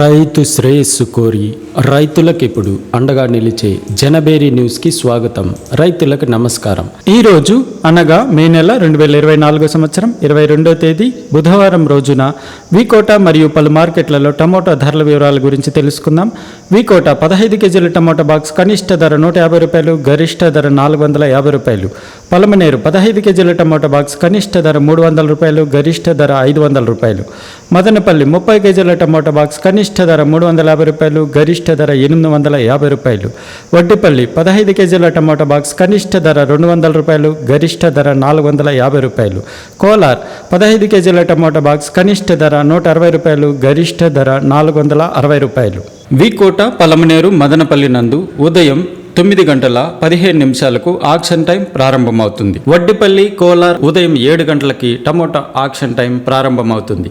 రైతు శ్రేయస్సు కోరి రైతులకు ఇప్పుడు అండగా నిలిచే జనబేరి న్యూస్కి స్వాగతం. రైతులకు నమస్కారం. ఈరోజు అనగా మే నెల రెండు వేల ఇరవై నాలుగో సంవత్సరం ఇరవై రెండో తేదీ బుధవారం రోజున వికోట మరియు పలు మార్కెట్లలో టమోటా ధరల వివరాల గురించి తెలుసుకుందాం. వికోట పదహైదు కేజీల టమోటా బాక్స్ కనిష్ట ధర నూట యాభై రూపాయలు గరిష్ట ధర నాలుగు వందల యాభై రూపాయలు. పలమనేరు పదహైదు కేజీల టమోటా బాక్స్ కనిష్ట ధర మూడు వందల రూపాయలు గరిష్ట ధర ఐదు వందల రూపాయలు. మదనపల్లి ముప్పై కేజీల టమోటా బాక్స్ కనిష్ట ధర మూడు వందల యాభై రూపాయలు గరిష్ట ధర ఎనిమిది వందల యాభై రూపాయలు. వడ్డిపల్లి పదహైదు కేజీల టమోటా బాక్స్ కనిష్ట ధర రెండు వందల రూపాయలు గరిష్ట ధర నాలుగు వందల యాభై రూపాయలు. కోలార్ పదహైదు కేజీల టమోటా బాక్స్ కనిష్ట ధర నూట అరవై రూపాయలు గరిష్ట ధర నాలుగు వందల అరవై రూపాయలు. వికోట పలమనేరు మదనపల్లి నందు ఉదయం తొమ్మిది గంటల పదిహేను నిమిషాలకు ఆక్షన్ టైం ప్రారంభమవుతుంది. వడ్డిపల్లి కోలార్ ఉదయం ఏడు గంటలకి టమోటా ఆక్షన్ టైం ప్రారంభమవుతుంది.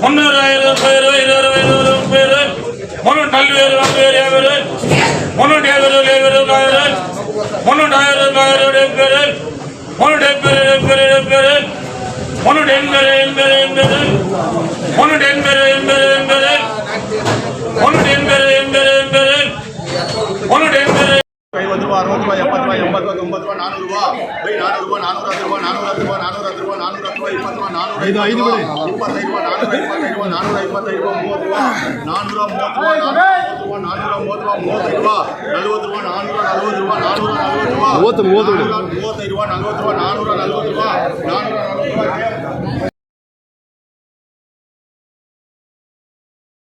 முன்னூறு ஆயிரம் முப்பது ரூபாய் இருபது ரூபாய் இருபது ரூபாய் முப்பது ரூபாய் முன்னூற்றி நாலு பேர் ஐம்பது பேர் ஏழு பேர் முன்னூற்றி ஏழு பேர் ஏழு பேர் ஆயிரம் முன்னூற்றி ஆயிரம் ஆயிரம் ஏழு பேர் முன்னூற்றி பேர் ஏழு பேர் ஏழு பேர் முன்னூற்றி எண்பது எண்பது எண்பது முன்னூற்றி எண்பது எண்பது எண்பது ரூபாய் நானூறு ரூபாய் போய் நானூறு ரூபாய் நானூறு ரூபாய் நானூறு ரூபாய் நானூறு ரூபாய் நானூறு ரூபாய் இருபது ரூபாய் நானூறு ஐந்து ஐந்து ரூபாய் முப்பத்தைந்து ரூபாய் நானூறு ஐம்பத்தைந்து ரூபாய் நானூறு ஐம்பத்தைந்து ரூபாய் மூவத்து ரூபாய் நானூறு ரூபாய் மூவத்து ரூபாய் நானூறு ரூபாய் மூவத்து ரூபாய் நலவத்து ரூபாய் நானூறு நலவத்து ரூபாய் நானூறு நலவத்து ரூபாய் மூவத்து மூவத்து மூவத்தைந்து ரூபாய் நலவத்து ரூபாய் நானூறு நலவத்து ரூபாய்